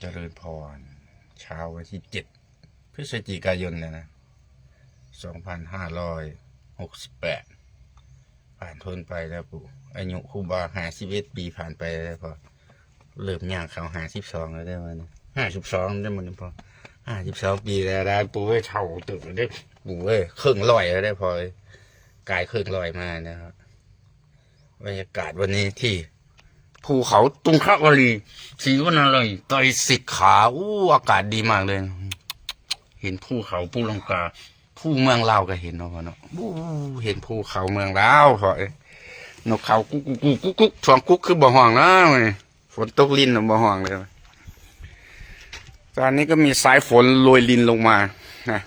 เจริญพร เช้าวันที่เจ็ดพฤศจิกายนเนี่ยนะสองพันห้าร้อยหกสิบแปดผ่านพ้นไปแล้วปู่อายุคูบาห้าสิบเอ็ดปีผ่านไปแล้วพอเริ่มย่างเข้าห้าสิบสองแล้วได้มันห้าสิบสองได้มันพอห้าสิบสองปีแล้วได้ปู่เอ้เท่าตึกได้ปู่เอ้ยครึ่งลอยแล้วได้พอกายครึ่งลอยมานะครับบรรยากาศวันนี้ที่ ภูเขาตุงคระวลีชีวันอะไรไตรสิกขาอู้อากาศดีมากเลย เห็นภูเขาภูลังกาภูเมืองลาวก็เห็นเนาะพ่อเนาะอู้เห็นภูเขาเมืองลาวพอเอ้นกเขากุ๊กกุ๊กกุ๊กกุ๊กช่วงกุ๊กคือบ่ห่วงนะเว้ฝนตกลินน่ะบ่ห่วงเลยตอนนี้ก็มีสายฝนโรยลินลงมานะ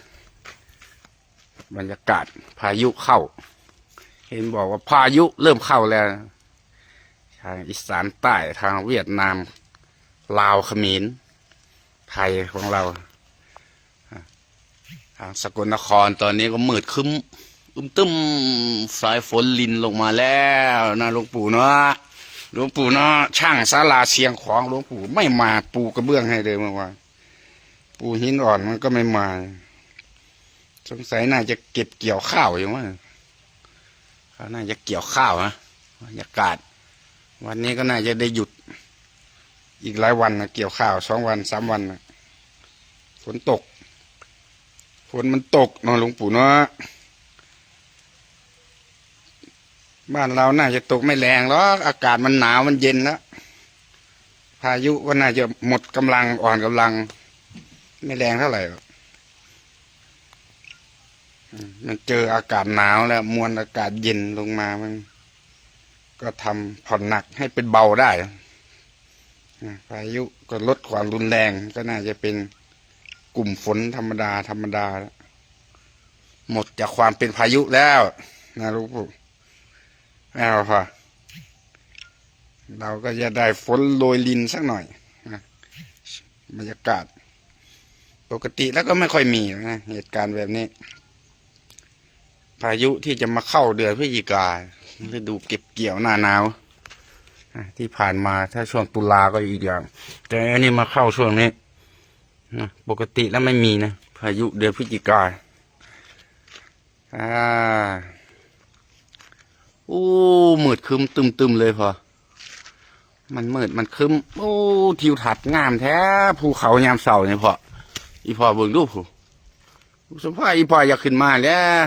บรรยากาศพายุเข้า เห็นบอกว่าพายุเริ่มเข้าแล้ว ทางอีสานใต้ทางเวียดนาม ลาวเขมรไทยของเรา ทางสกลนครตอนนี้ก็มืดคึ้มอึมตึมสายฝนลินลงมาแล้วนะหลวงปู่เนาะหลวงปู่เนาะช่างศาลาเชียงของหลวงปู่ไม่มาปูกระเบื้องให้เลยเมื่อวานปูหินอ่อนมันก็ไม่มา สงสัยน่าจะเก็บเกี่ยวข้าวอยู่มั้งเขาน่าจะเกี่ยวข้าวนะบรรยากาศ วันนี้ก็น่าจะได้หยุด อีกหลายวันนะเกี่ยวข้าวสองวันสามวันนะฝนตก ฝนมันตกเนอะหลวงปู่เนาะบ้านเราน่าจะตกไม่แรงหรอกอากาศมันหนาวมันเย็นแล้วพายุก็น่าจะหมดกำลังอ่อนกำลัง ไม่แรงเท่าไหร่หรอกอืมมันเจออากาศหนาวแล้ว มวลอากาศเย็นลงมามัน ก็ทำผ่อนหนักให้เป็นเบาได้พายุก็ลดความรุนแรงก็น่าจะเป็นกลุ่มฝนธรรมดา ธรรมดา หมดจากความเป็นพายุแล้วนะลูกปู่ไม่เอาเราก็จะได้ฝนโรยลินสักหน่อยบรรยากาศ ปกติแล้วก็ไม่ค่อยมีนะเหตุการณ์แบบนี้ พายุที่จะมาเข้าเดือนพฤศจิกายน ฤดูเก็บเกี่ยวหน้าหนาวที่ผ่านมาถ้าช่วงตุลาก็อีกอย่าง แต่อันนี้มาเข้าช่วงนี้นะปกติแล้วไม่มีนะ พายุเดือนพฤศจิกาอ่าอู้มืดคึมตึมตึมๆเลยพอ มันมืดมันคึมโอ้ทิวทัศน์งามแท้ภูเขายามเสาเนี่ยพออีพอเบิ่งดูผู้สมภาอีพออยากขึ้นมาแล้ว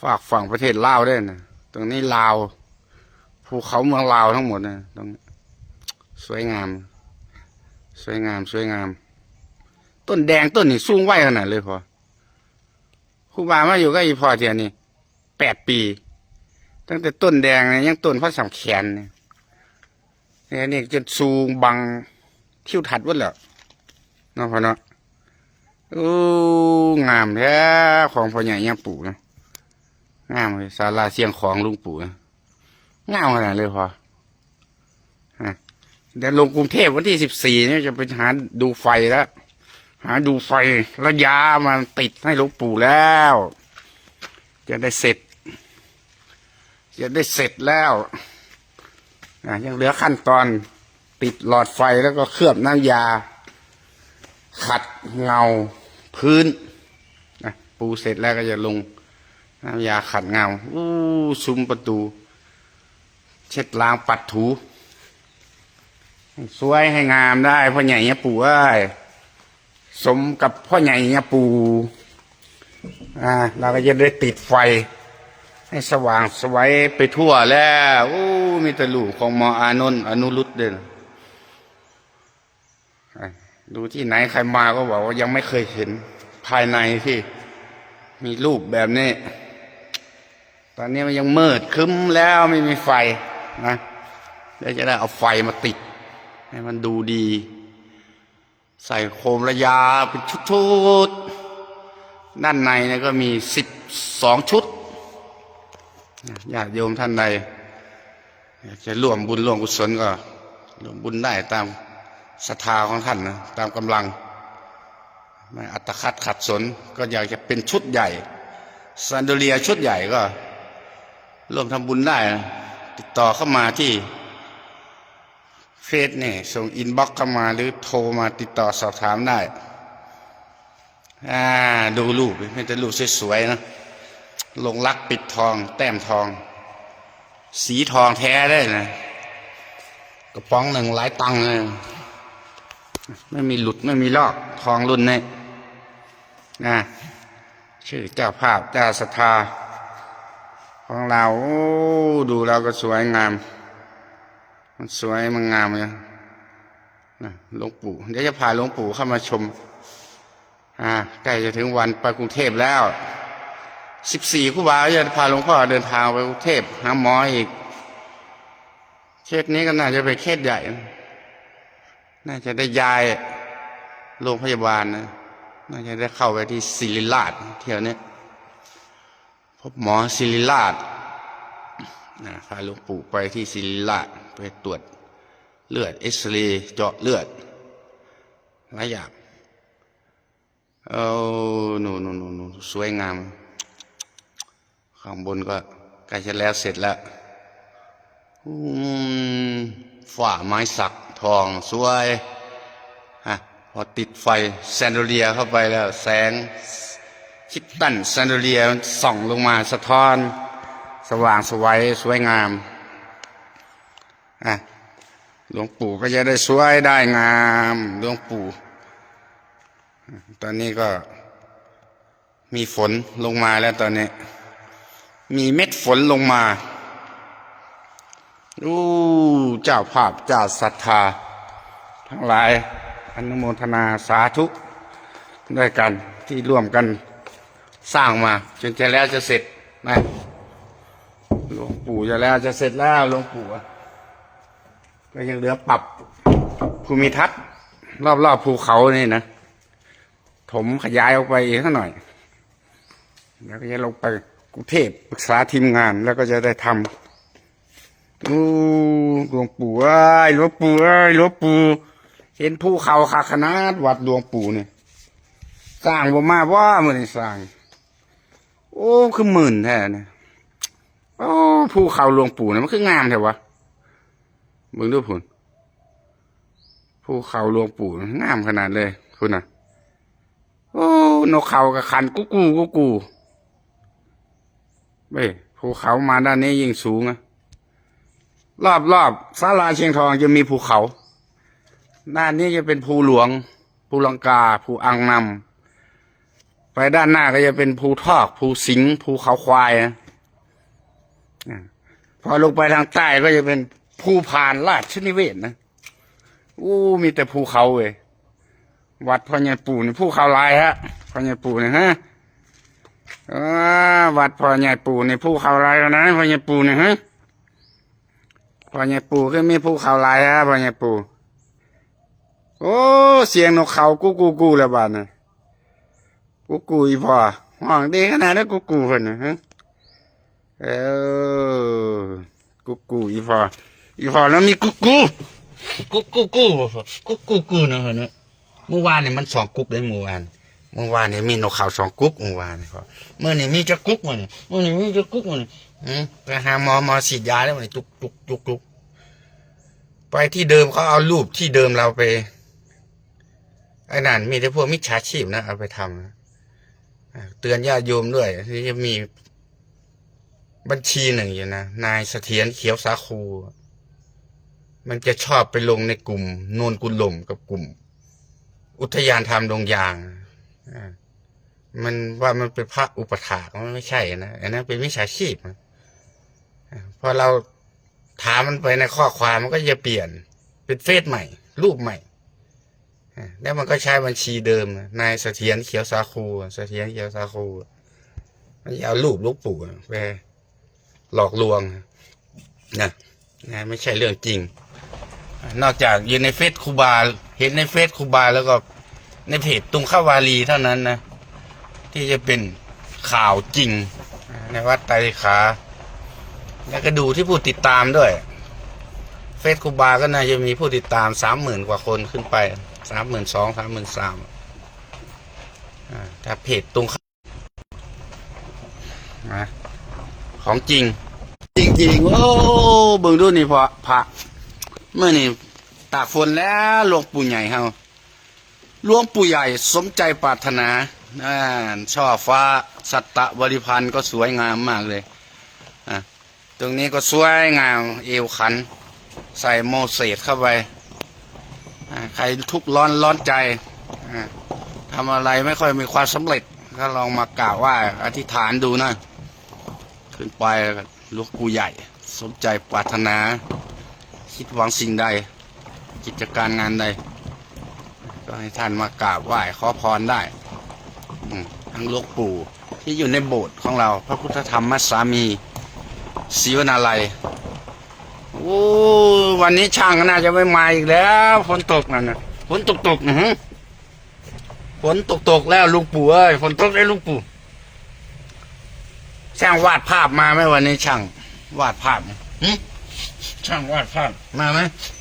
ฝากฝั่งประเทศลาวได้นะ ตรงนี้ลาวภูเขาเมืองลาวทั้งหมดนะตรงสวยงาม สวยงาม สวยงาม ต้นแดงต้นนี่สูงไว้ขนาดเลยพอครูบามาอยู่ก็อีพอเทียนี่แปดปี ตั้งแต่ต้นแดงเนี่ยยังต้นพระสำแขนเนี่ยเนี่ยนี่จนสูงบังทิวทัศน์วัดแล้วเนาะพอเนาะโอ้งามแท้ของพ่อใหญ่ยังปู่นะ งามเลยศาลาเสียงของลุงปู่นะงามขนาดเลยพอเดี๋ยวลงกรุงเทพวันที่สิบสี่เนี่ยจะไปหาดูไฟแล้ว หาดูไฟระยะมาติดให้หลวงปู่แล้ว จะได้เสร็จ จะได้เสร็จแล้วอะยังเหลือขั้นตอนติดหลอดไฟแล้วก็เคลือบน้ำยา ขัดเงาพื้นนะปูเสร็จแล้วก็จะลง น้ำยาขัดเงาอู้ซุ้มประตู เช็ดล้างปัดถู สวยให้งามได้พ่อใหญ่เนี่ยปู่เอ้ยสมกับพ่อใหญ่เนี่ยปู่อ่าเราก็จะได้ติดไฟ ให้สว่างสวัยไปทั่วแล้วอู้มีแต่ลูของหมออานนท์อนุรุตเด่นดูที่ไหนใครมาก็บอกว่ายังไม่เคยเห็นภายในที่มีรูปแบบนี้ ตอนนี้มันยังมืดคึ้มแล้วไม่มีไฟนะเดี๋ยวจะได้เอาไฟมาติด ให้มันดูดี ใส่โคมระยาเป็นชุดๆด้านในเนี่ยก็มีสิบสองชุดญาติโยมท่านใดอยากจะร่วมบุญร่วมกุศลก็ร่วมบุญได้ตามศรัทธาของท่านนะตามกำลังไม่อัตคัดขัดสนก็อยากจะเป็นชุดใหญ่ซันเดเลียชุดใหญ่ก็ ร่วมทำบุญได้นะติดต่อเข้ามาที่เฟซเนี่ยส่งอินบ็อกเข้ามาหรือโทรมาติดต่อสอบถามได้ อ่า ดูรูปไม่แต่รูปสวยๆนะลงรักปิดทอง แต้มทอง สีทองแท้ได้นะกระป๋องหนึ่งหลายตังค์เลยไม่มีหลุดไม่มีลอกทองรุ่นนี้นะชื่อเจ้าภาพเจ้าศรัทธา ของเราดูเราก็สวยงาม มันสวยมันงามเลยนะหลวงปู่เดี๋ยวจะพาหลวงปู่เข้ามาชม อ่าใกล้จะถึงวันไปกรุงเทพแล้วสิบสี่คู่บาจะพาหลวงพ่อเดินทางไปกรุงเทพหาหมออีกเคสนี้ก็น่าจะเป็นเคสใหญ่ น่าจะได้ย้ายโรงพยาบาลนะ น่าจะได้เข้าไปที่ศิริราชเที่ยวนี้ พบหมอศิริราชนะพาหลวงปู่ไปที่ศิริราชไปตรวจเลือดเอ็กซเรย์เจาะเลือดหลายอย่างเอาหนูหนูหนูหนูสวยงาม ข้างบนก็ใกล้จะแล้วเสร็จแล้วอืมฝ่าไม้สักทองสวยฮะพอติดไฟแซนโดเลียเข้าไปแล้ว แสง คิดตันแซนโดเลียมันส่องลงมาสะท้อน สว่างสวัยสวยงามอะหลวงปู่ก็จะได้สวยได้งามหลวงปู่ ตอนนี้ก็มีฝนลงมาแล้วตอนนี้ มีเม็ดฝนลงมาอู้เจ้าภาพเจ้าศรัทธา ทั้งหลายอนุโมทนาสาธุด้วยกันที่ร่วมกัน สร้างมา จนจะแล้วจะเสร็จนะหลวงปู่จะแล้วจะเสร็จแล้วหลวงปู่ก็ยังเหลือปรับภูมิทัศน์รอบๆภูเขานี่นะถมขยายออกไปอีกสักหน่อย แล้วก็จะลงไปกรุงเทพปรึกษาทีมงานแล้วก็จะได้ทำอู้หลวงปู่เอ้ยหลวงปู่เอ้ยหลวงปู่เห็นภูเขาขาขนาดวัดหลวงปู่เนี่ยสร้างบ่มาว่ามันนี่สร้าง โอ้คือหมื่นแท้เนี่ยโอ้ภูเขาหลวงปู่เนี่ยมันคืองามแท้วะมึงดูผุนภูเขาหลวงปู่งามขนาดเลยคุณน่ะ โอ้นกเขากับขันกุกูกุกูเบ้ยภูเขามาด้านนี้ยิ่งสูงอะรอบรอบศาลาเชียงทองจะมีภูเขา ด้านนี้จะเป็นภูหลวงภูลังกาภูอังนำ ไปด้านหน้าก็จะเป็นภูทอกภูสิงห์ภูเขาควายนะพอลงไปทางใต้ก็จะเป็นภูพานราชนิเวศนะอู้มีแต่ภูเขาเว้ยวัดพ่อใหญ่ปู่นี่ผู้เขาลายฮะพ่อใหญ่ปู่นี่ฮะวัดพ่อใหญ่ปู่นี่ผู้เขาลายนะพ่อใหญ่ปู่นี่ฮะพ่อใหญ่ปู่ก็มีผู้เขาลายฮะพ่อใหญ่ปู่โอ้เสียงนกเขากูกูกูแล้วบ้านน่ะ กูกูอีพ่อห้องดีขนาดนั้นกูกูเพิ่นนะฮะเออกูกูอีพ่ออีพ่อแล้วมีกูกูกูกูกูกูกูกูนะเฮ้ยเนะเมื่อวานเนี่ยมันสองกุ๊กได้เมื่อวานเมื่อวานเนี่ยมีนกเขาสองกุ๊กเมื่อวานนี่ครับเมื่อนี่มีจะกุ๊กมันเมื่อนี่มีจะกุ๊กมันอืมไปหาหมอหมอฉีดยาแล้วมันจุกจุกจุกจุกไปที่เดิมเขาเอารูปที่เดิมเราไปไอ้นั่นมีแต่พวกมิจฉาชีพนะเอาไปทำนะ เตือนญาติโยมด้วยที่จะมีบัญชีหนึ่งอยู่นะ นายเสถียรเขียวสาคู มันจะชอบไปลงในกลุ่มโนนกุลลมกับกลุ่ม อุทยานธรรมดงยางมันว่ามันเป็นพระอุปถากมันไม่ใช่นะอันนั้นเป็นวิชาชีพพอเราถามมันไปในข้อความมันก็จะเปลี่ยน เป็นเฟซใหม่ รูปใหม่ แล้วมันก็ใช้บัญชีเดิมนายเสถียรเขียวสาคูเสถียรเขียวสาคูมันเอารูปลูกปู่ไปหลอกลวงนะนะไม่ใช่เรื่องจริง นอกจากอยู่ในเฟซคูบา เห็นในเฟซคูบาแล้วก็ในเพจตุงข้าวาลีเท่านั้นนะ ที่จะเป็นข่าวจริง ในวัดไตรขา แล้วก็ดูที่ผู้ติดตามด้วย เฟซคูบาก็น่าจะมีผู้ติดตามสามหมื่นกว่าคนขึ้นไป สามหมื่นสองสามหมื่นสามถ้าเพจตุงข้าวนะของจริงจริงโอ้เบิ่งดูนี่พอพระเมื่อนี่ตากฝนแล้วหลวงปู่ใหญ่เฮาหลวงปู่ใหญ่สมใจปรารถนาอ่าช่อฟ้า สัตตะบริพันธ์ก็สวยงามมากเลยอะตรงนี้ก็สวยงาม เอวขัน ใส่โมเสสเข้าไป ใครทุกข์ร้อนร้อนใจทำอะไรไม่ค่อยมีความสำเร็จ ก็ลองมากล่าวว่าอธิษฐานดูนะ ขึ้นไปแล้วก็หลวงปู่ใหญ่ สมใจปรารถนา คิดหวังสิ่งใด กิจการงานใด ก็ให้ท่านมากราบไหว้ขอพรได้ทั้งลวงปู่ที่อยู่ในโบสถ์ของเรา พระพุทธธรรมมัสสามีศีวนาลัย โอ้วันนี้ช่างน่าจะไม่มาอีกแล้วฝนตกนั่นนะฝนตกตกๆฝนตกตกๆแล้วลุงปู่เอ้ยฝนตกได้ลุงปู่ช่างวาดภาพมาไหมวันนี้ช่างวาดภาพช่างวาดภาพมาไหม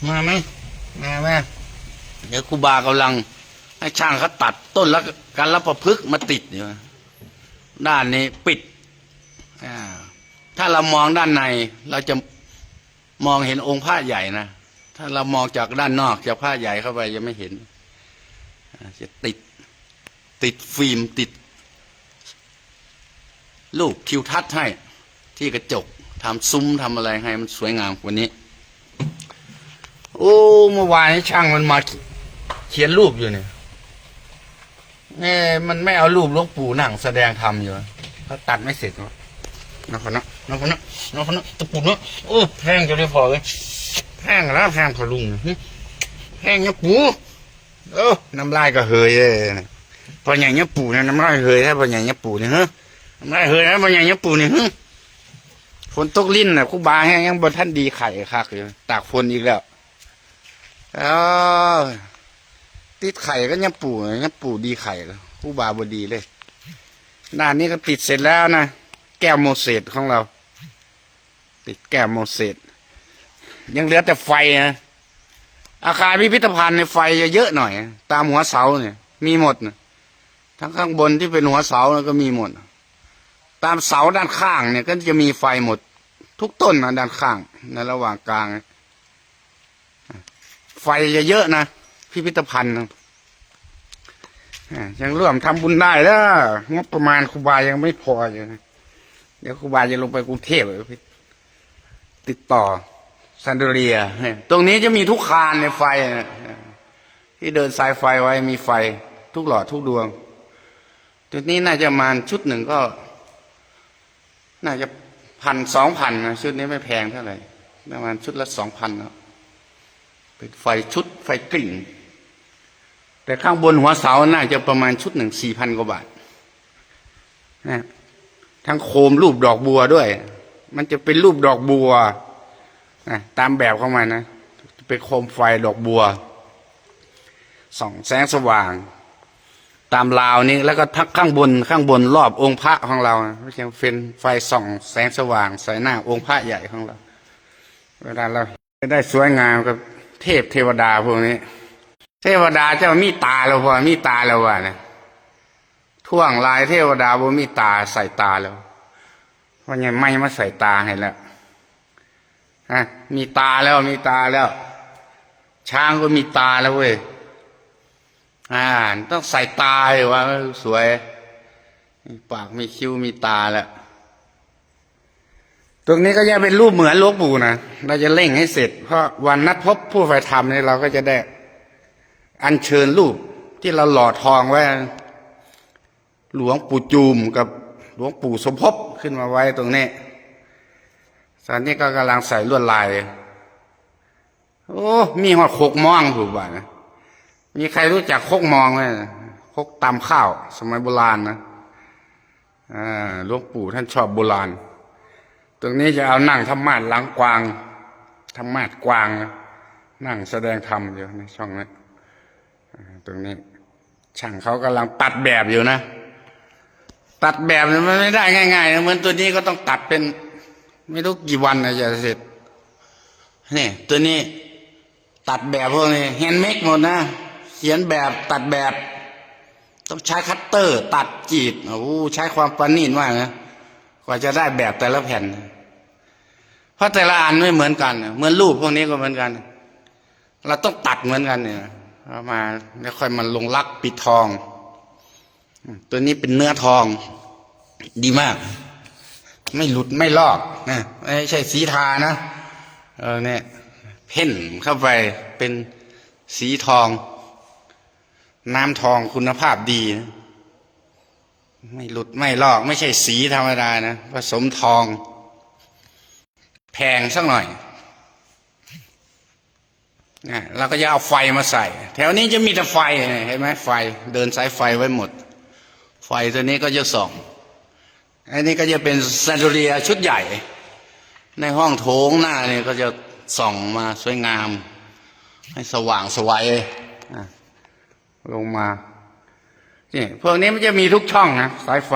มาไหมมาไหมเดี๋ยวครูบากำลัง ให้ช่างเขาตัดต้นแล้วการรับประพฤกษ์มาติดอยู่ด้านนี้ปิดอถ้าเรามองด้านในเราจะ มองเห็นองค์พระใหญ่นะถ้าเรามองจากด้านนอกจากพระใหญ่เข้าไปยังไม่เห็นจะติดติดฟิล์มติดลูกทิวทัศน์ให้ ที่กระจกทำซุ้มทำอะไรให้มันสวยงามกว่านี้ โอ้เมื่อวานนี้ช่างมันมาเขียนรูปอยู่เนี่ยเอ้มันไม่เอารูปหลวงปู่นั่งแสดงธรรมอยู่เขาตัดไม่เสร็จเนาะ นะคนนะนะคนนะนะคนนะตะปุนเนาะโอ้แพงจะได้พอเลยแพงแล้วแพงพอลุงเนี่ยหึแพงเนี่ยปูเออน้ำลายก็เฮยเลยนะพออย่างเงี้ยปูเนี่ยน้ำลายเฮยถ้าพออย่างเงี้ยปูเนี่ยฮะน้ำลายเฮยนะพออย่างเงี้ยปูเนี่ยฮะฝนตกลิ้นน่ะครูบาแห้งยังบนท่านดีไข่คักอยู่ตากฝนอีกแล้วเออติดไข่ก็ยังปู่ยปูดีไข่เลยผู้บาบดีเลยด้านนี้ก็ติดเสร็จแล้วนะ แก้วโมเสสของเรา ติดแก้วโมเสสยังเหลือแต่ไฟนะอาคารพิพิธภัณฑ์ในไฟจะเยอะหน่อย ตามหัวเสาเนี่ย มีหมดนะทั้งข้างบนที่เป็นหัวเสาแล้วก็มีหมด ตามเสาด้านข้างเนี่ย ก็จะมีไฟหมด ทุกต้นนะด้านข้างในระหว่างกลาง ไฟจะเยอะนะพิพิธภัณฑ์นะยังร่วมทำบุญได้แล้วงบประมาณครูบายังไม่พออยู่นะ เดี๋ยวครูบาจะลงไปกรุงเทพไปติดต่อซันเดเรีย ตรงนี้จะมีทุกคานในไฟ ที่เดินสายไฟไว้มีไฟ ทุกหลอดทุกดวง จุดนี้น่าจะมาชุดหนึ่งก็ น่าจะพันสองพันนะชุดนี้ไม่แพงเท่าไหร่ประมาณชุดละสองพันนะเป็นไฟชุดไฟกลิ่ง แต่ข้างบนหัวเสาน่าจะประมาณชุดหนึ่งสี่พันกว่าบาทนะ ทั้งโคมรูปดอกบัวด้วย มันจะเป็นรูปดอกบัวนะตามแบบเข้ามานนะเป็นโคมไฟดอกบัวส่องแสงสว่าง ตามราวนี้แล้วก็ทักข้างบนข้างบนรอบองค์พระของเราไม่ใช่เป็นไฟส่องแสงสว่างใส่หน้าองค์พระใหญ่ของเรา เวลาเราได้สวยงามกับเทพเทวดาพวกนี้ เทวดาเจ้ามีตาแล้วพอมีตาแล้ววะนะ ท่วงลายเทวดาบ่มีตาใส่ตาแล้วเพราะยังไม่มาใส่ตาให้แล้วฮะมีตาแล้วมีตาแล้ว ช้างก็มีตาแล้วเว้ยอ่าต้องใส่ตาอยู่ว่าสวยมีปากมีคิ้วมีตาแล้วตรงนี้ก็จะเป็นรูปเหมือนลวงปู่นะเราจะเร่งให้เสร็จ เพราะวันนัดพบผู้ฝ่ายธรรมนี่เราก็จะได้ อัญเชิญรูปที่เราหล่อทองไว้ หลวงปู่จูมกับหลวงปู่สมภพขึ้นมาไว้ตรงนี้ตอนนี้ก็กำลังใส่ลวดลาย โอ้ มีหัวโคกมองถูกป่ะนะมีใครรู้จักโคกมองไหมโคกตำข้าว สมัยโบราณนะหลวงปู่ท่านชอบโบราณ ตรงนี้จะเอานั่งธรรมาสหลังกวางธรรมาสกวางนะนั่งแสดงธรรมอยู่ในช่องนี้ตรงนี้ ช่างเขากำลังตัดแบบอยู่นะ ตัดแบบเนี่ยมันไม่ได้ง่ายๆนะเหมือนตัวนี้ก็ต้องตัดเป็น ไม่รู้กี่วันนะจะเสร็จนี่ตัวนี้ตัดแบบพวกนี้แฮนด์เมดหมดนะเขียนแบบตัดแบบ ต้องใช้คัตเตอร์ ตัดจีดโอ้ใช้ความประณีตมากนะกว่าจะได้แบบแต่ละแผ่น เพราะแต่ละอันไม่เหมือนกัน เหมือนรูปพวกนี้ก็เหมือนกัน เราต้องตัดเหมือนกันเนี่ยเอามาแล้วค่อยมาลงลักปิดทอง ตัวนี้เป็นเนื้อทอง ดีมาก ไม่หลุดไม่ลอกนะไม่ใช่สีทานะเออเนี่ย เพ่นเข้าไปเป็นสีทอง น้ำทองคุณภาพดีนะไม่หลุดไม่ลอก ไม่ใช่สีธรรมดานะผสมทอง แพงสักหน่อยนะเราก็จะเอาไฟมาใส่ แถวนี้จะมีแต่ไฟเนี่ยเห็นไหมไฟ เดินสายไฟไว้หมด ไฟตัวนี้ก็จะส่องอันนี้ก็จะเป็นแซนโดเรียชุดใหญ่ ในห้องโถงหน้าเนี่ยก็จะส่องมาสวยงาม ให้สว่างสวยลงมานี่พวกนี้มันจะมีทุกช่องนะสายไฟ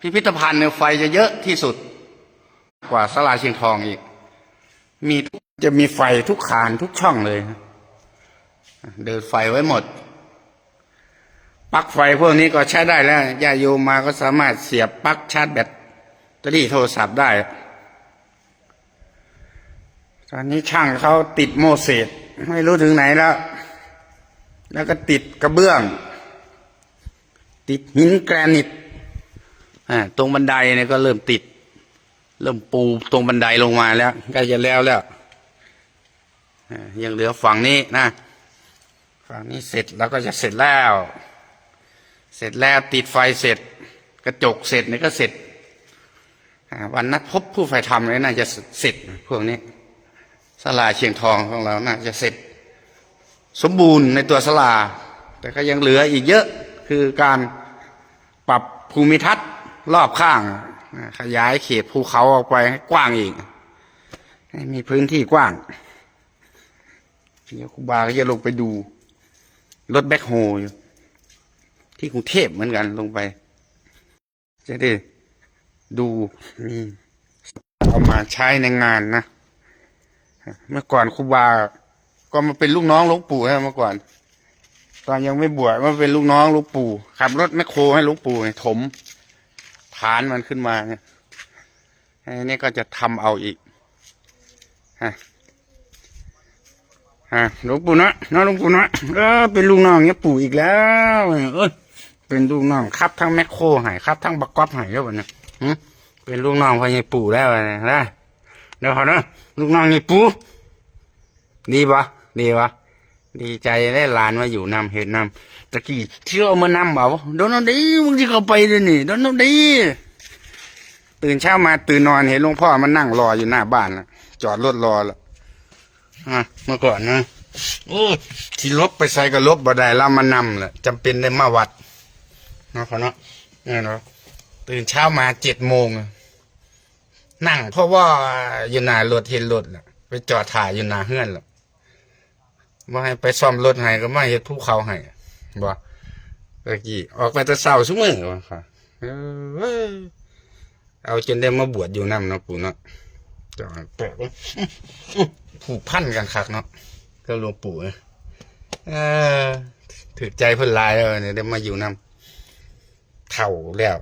พิพิธภัณฑ์เนี่ยไฟจะเยอะที่สุด กว่าสลาเชียงทองอีก มีจะมีไฟทุกคานทุกช่องเลย เดินไฟไว้หมด ปลั๊กไฟพวกนี้ก็ใช้ได้แล้วญาโยมมาก็สามารถเสียบปลั๊กชาร์จแบตเตอรี่โทรศัพท์ได้ ตอนนี้ช่างเขาติดโมเสสไม่รู้ถึงไหนแล้ว แล้วก็ติดกระเบื้อง ติดหินแกรนิตอ่าตรงบันไดเนี่ยก็เริ่มติด เริ่มปูตรงบันไดลงมาแล้วใกล้จะแล้วแล้วยังเหลือฝั่งนี้นะ ฝั่งนี้เสร็จแล้วก็จะเสร็จแล้ว เสร็จแล้วติดไฟเสร็จ กระจกเสร็จนี่ก็เสร็จวันนัดพบผู้ไฟทำเลยน่าจะเสร็จพวกนี้สลาเชียงทองของเราน่าจะเสร็จ สมบูรณ์ในตัวสลา แต่ก็ยังเหลืออีกเยอะคือการปรับภูมิทัศน์รอบข้าง ขยายเขตภูเขาออกไปกว้างอีกให้มีพื้นที่กว้างเดี๋ยวครูบาก็จะลงไปดู รถแบ็คโฮอยู่ ที่กรุงเทพเหมือนกันลงไป จะได้ดูนี่เอามาใช้ในงานนะ เมื่อก่อนครูบา ก็มาเป็นลูกน้องหลวงปู่นะเมื่อก่อน ตอนยังไม่บวชมาเป็นลูกน้องหลวงปู่ขับรถแมคโครให้หลวงปู่ถมฐานมันขึ้นมาเนี่ยอันนี้ก็จะทำเอาอีกฮะฮะหลวงปู่นะนะหลวงปู่นะเออเป็นลูกน้องเนี่ยปู่อีกแล้วเออ เป็นลูกน้องครับทั้งแมคโครหายครับทั้งบักก๊อบหายแล้ววะเนี่ยหึเป็นลูกน้องพ่อใหญ่ปู่แล้วนะนะเดี๋ยวขอนะลูกน้องใหญ่ปู่ดีปะดีปะดีใจได้หลานมาอยู่นำเห็นนำตะกี้เที่ยวมานำเอาโดนเอาดีมึงที่เขาไปเลยนี่โดนเอาดีตื่นเช้ามาตื่นนอนเห็นหลวงพ่อมันนั่งรออยู่หน้าบ้านแล้วจอดรถรอแล้วอะเมื่อก่อนนะโอ้ที่ลบไปใส่ก็ลบบ่ได้แล้วมานำแหละจำเป็นได้มาวัด เนาะเขาเนาะเนี่ยเนาะตื่นเช้ามาเจ็ดโมงนั่ง เพราะว่าอยู่หน้ารถเห็นรถแหละไปจอดถ่ายอยู่หน้าเฮือนหรอกว่าให้ไปซ่อมรถให้ก็มาเฮ็ดภูเขาให้บ่ตะกี้ออกไปแต่เช้าซุมื้อว่ะค่ะเออเว้ยเอาจนได้มาบวชอยู่นำเนาะปู่เนาะจอดแปลกผูกพันกันคักเนาะก็หลวงปู่เออถือใจเพิ่นลายแล้วเนี่ยได้มาอยู่นำ เฒ่าแล้ว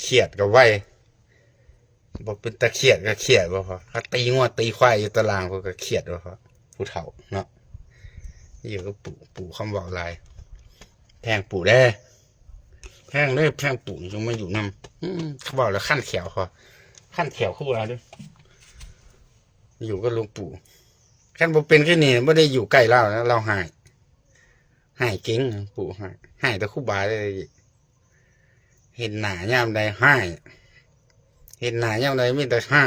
เครียดก็ไว้บอกเป็นตะเขียดก็เขียดบ่พอเขาตีงวดตีควายอยู่ตารางเขาก็เขียดบ่พอผู้เฒ่าเนาะอยู่ก็ปู่ปู่คำบอกลายแพงปู่ได้แพงเลยแพงปู่จงมาอยู่นำอืมเขาบอกแล้วขั้นแขวเขาขั้นแขวคู่เราด้วยอยู่ก็ลงปู่ขั้นบ่เป็นแค่นี้ไม่ได้อยู่ใกล้เรานะเราหายหายเก่งปู่หายหายแต่คู่บาเลย เห็นหน้ายามใดใหายเห็นหน้าอย่างไมีแต่ให้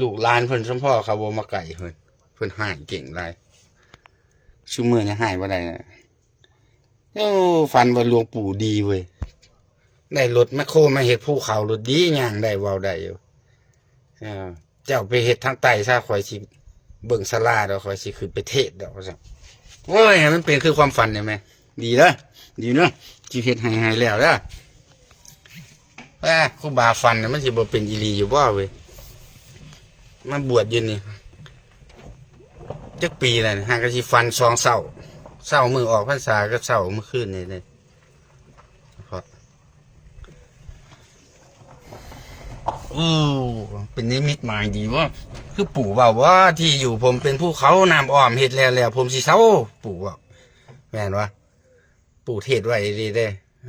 ลูกหลานเพิ่นสมพ่อเขาบ่มาไก่เพิ่นเพิ่นหายเก่งไรชูมือเนี่ยหายบ่ได้นะโอ้ฟันว่าหลวงปู่ดีเว้ยได้รถแมคโครมาเฮ็ดภูเขารถดีย่างได้ว้าได้อยู่เจ้าไปเฮ็ดทางใต้ซะข่อยสิเบิ่งศาลาดอกข่อยสิขึ้นไปเทศดอกว่าซั่นโอ้ยมันเป็นคือความฝันได้ไหม ดีเด้อดีเนาะสิเฮ็ดให้หายแล้วเด้อแม่ครูบาฟันมันสิบ่เป็นอีหลีอยู่บ่เว้ยมาบวชอยู่นี่จักปีแล้วนี่หากะสิฟันสองเสาเสามือออกพรรษากับเสาเมื่อคืนนี่เลยเพราะโอ้โอ้เป็นนิมิตหมายดีว่าคือปู่เว่าว่าที่อยู่ผมเป็นภูเขานำอ้อมเฮ็ดแล้วแล้วผมสิเศร้าปู่ว่าแม่นวะ ปู่เทศไว้ดีเด้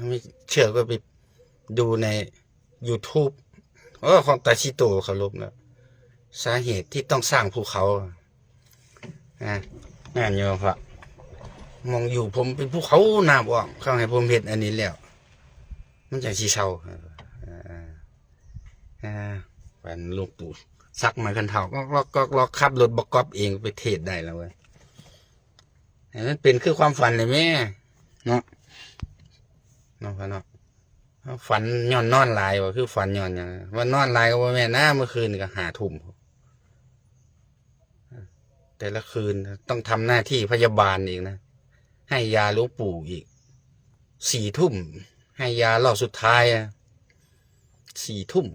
ไม่เชื่อก็ไปดูใน YouTube เออของตาชิโตเขาลบแล้วสาเหตุที่ต้องสร้างภูเขาอะงานโยมพระมองอยู่ผมเป็นภูเขาหน้ำอ้อมเข้าให้ผมเฮ็ดอันนี้แล้ว มันจังสิเศร้าอ่าเป็นลูกปู่ซักมากันเท่าก็ก็ก็ก็ขับรถบกกอบเองไปเทศได้แล้วเว้ยให้มันเป็นคือความฝันเลยแม่ เนาะเนาะเนาะฝันย้อนนอนลายว่าคือฝันย้อนหยังว่านอนลายก็ว่าแม่นะเมื่อคืนก็หาทุ่มแต่ละคืนต้องทำหน้าที่พยาบาลอีกนะ ให้ยาลูกปู่อีกสี่ทุ่ม ให้ยารอบสุดท้ายอะสี่ทุ่ม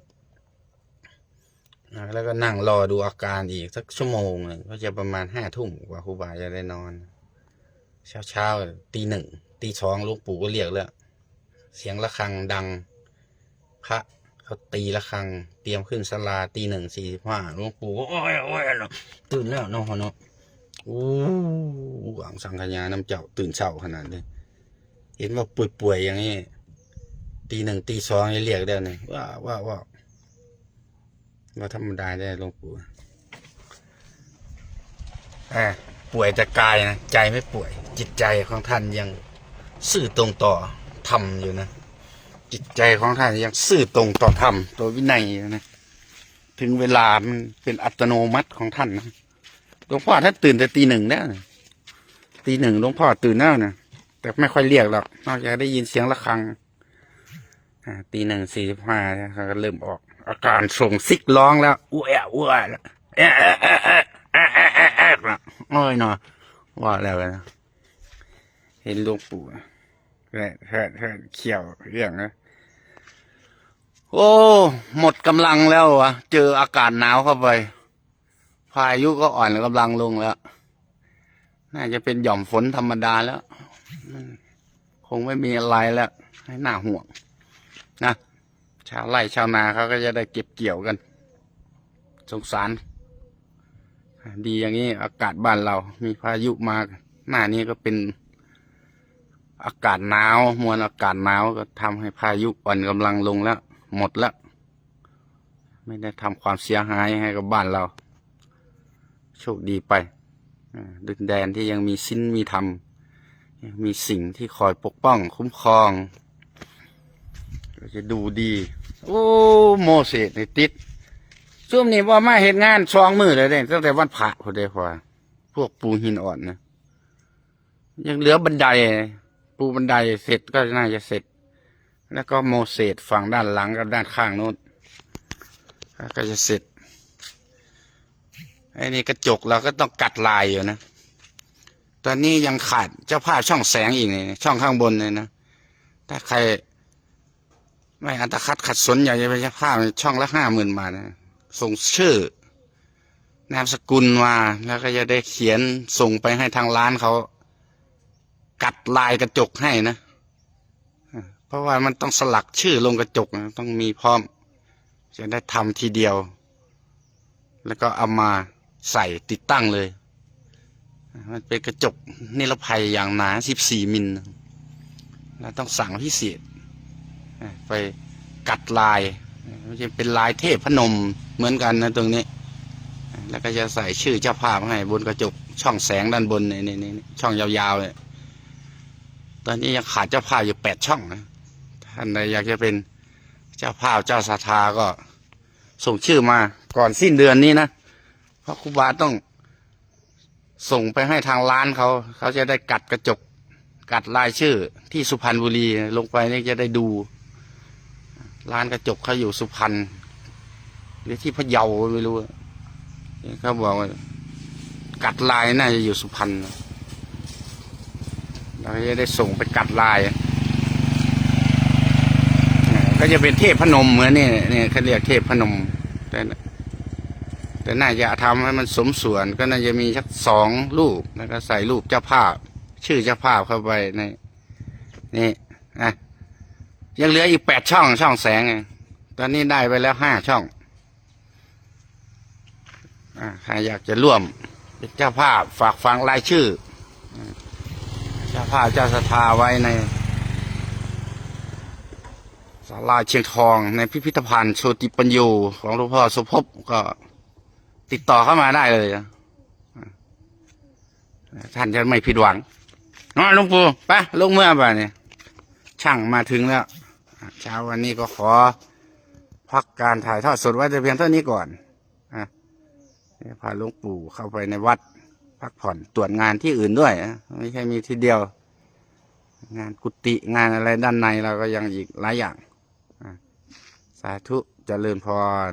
แล้วก็นั่งรอดูอาการอีกสักชั่วโมงก็จะประมาณห้าทุ่มกว่าครูบาจะได้นอน เช้าเช้าๆตีหนึ่ง ตีสองลูกปู่ก็เรียกแล้ว เสียงระฆังดัง พระเขาตีระฆัง เตรียมขึ้นศาลาตีหนึ่งสี่สิบห้าลวงปู่ก็โอ้ยโอ้ยนะตื่นแล้วเนาะเนาะโอ้หวังสังขยาน้ำเจ้าตื่นเช้าขนาดนี้เห็นว่าป่วยๆอย่างนี้ตีหนึ่งตีสองยังเรียกได้เนี่ยว่าว่าว่าว่าธรรมดาได้หลวงปู่อ่าป่วยแต่กายนะใจไม่ป่วย จิตใจของท่านยัง ซื่อตรงต่อธรรมอยู่นะ จิตใจของท่านยังซื่อตรงต่อธรรมตัววินัยอยู่นะ ถึงเวลามันเป็นอัตโนมัติของท่านนะหลวงพ่อท่านตื่นแต่ตีหนึ่งแล้วนะตีหนึ่งหลวงพ่อตื่นแล้วนะแต่ไม่ค่อยเรียกหรอกนอกจากได้ยินเสียงะระฆังตีหนึ่งสี่สิบห้าเขาก็เริ่มออก อาการส่งซิกร้องแล้วอ้วยอ้วแล้วเอ๊ะเอ๊ะเอ๊ะเอ๊ะเอ๊ะเอ๊ะเอ๊ะเอ๊ะละโอ้ยเนาะว่าแล้วนะเห็นหลวงปู่แค่แค่แค่เขี่ยวเรื่องนะโอ้ หมดกำลังแล้ววะเจออากาศหนาวเข้าไป พายุก็อ่อนกำลังลงแล้ว น่าจะเป็นหย่อมฝนธรรมดาแล้ว คงไม่มีอะไรแล้วให้น่าห่วงนะชาวไร่ชาวนาเขาก็จะได้เก็บเกี่ยวกัน สงสาร ดีอย่างนี้อากาศบ้านเรา มีพายุมา หน้านี้ก็เป็น อากาศหนาวมวลอากาศหนาวก็ทำให้พายุอ่อนกำลังลงแล้ว หมดแล้ว ไม่ได้ทำความเสียหายให้กับบ้านเรา โชคดีไปดินแดนที่ยังมีสิ้นมีธรรมมีสิ่งที่คอยปกป้อง คุ้มครองก็จะดูดี โอ้โมเสสในติดช่วงนี้ว่ามาเห็นงานสองมือเลยเด้ตั้งแต่วันพระพอดีพอพวกปูหินอ่อนนะยังเหลือบันได ปูบันไดเสร็จก็น่าจะเสร็จ แล้วก็โมเสสฝั่งด้านหลังกับด้านข้างโน้นก็จะเสร็จไอ้นี่กระจกเราก็ต้องกัดลายอยู่นะ ตอนนี้ยังขาดเจ้าภาพช่องแสงอีกนี่ช่องข้างบนเลยนะ ถ้าใคร ไม่อัตคัดขัดสนอยากจะเป็นเจ้าภาพช่องละห้าหมื่นบาทนะส่งชื่อ นามสกุลมาแล้วก็จะได้เขียนส่งไปให้ทางร้านเขา กัดลายกระจกให้นะเพราะว่ามันต้องสลักชื่อลงกระจกนะต้องมีพร้อม จะได้ทำทีเดียว แล้วก็เอามาใส่ติดตั้งเลย มันเป็นกระจกนิรภัยอย่างหนา 14 มิลแล้วต้องสั่งพิเศษไปกัดลายมันจะเป็นลายเทพพนมเหมือนกันนะตรงนี้ แล้วก็จะใส่ชื่อเจ้าภาพให้บนกระจกช่องแสงด้านบนนี่นี่นี่ช่องยาวๆเลย ตอนนี้ยังขาดเจ้าภาพอยู่แปดช่องนะ ท่านใดอยากจะเป็นเจ้าภาพเจ้าศรัทธาก็ส่งชื่อมาก่อนสิ้นเดือนนี้นะ เพราะครูบาต้องส่งไปให้ทางร้านเขา เขาจะได้กัดกระจก กัดลายชื่อที่สุพรรณบุรีลงไปนี่จะได้ดู ร้านกระจกเขาอยู่สุพรรณหรือที่พะเยาไม่รู้เขาบอกว่ากัดลายน่าจะอยู่สุพรรณ เราจะได้ส่งไปกัดลาย ก็จะเป็นเทพพนมเหมือนนี่เนี่ยเขาเรียกเทพพนม แต่แต่น่าจะทำให้มันสมส่วนก็น่าจะมีสักสองรูปแล้วก็ใส่รูปเจ้าภาพ ชื่อเจ้าภาพเข้าไปในนี่อะยังเหลืออีกแปดช่องช่องแสงไงตอนนี้ได้ไปแล้วห้าช่องอ่าใครอยากจะร่วมเป็นเจ้าภาพฝากฟังรายชื่อ เจ้าภาพเจ้าสถาไว้ในศาลาเชียงทองในพิพิธภัณฑ์โชติปัญโยของหลวงพ่อสุภพก็ติดต่อเข้ามาได้เลยท่านจะไม่ผิดหวังน้อยลวงปู่ไปลงเมื่อไปเนี่ยช่างมาถึงแล้วเช้าวันนี้ก็ขอพักการถ่ายทอดสดไว้แต่เพียงเท่านี้ก่อนอะพาลวงปู่เข้าไปในวัด พักผ่อนตรวจงานที่อื่นด้วยไม่ใช่มีทีเดียว งานกุฏิงานอะไรด้านในเราก็ยังอีกหลายอย่างสาธุเจริญพร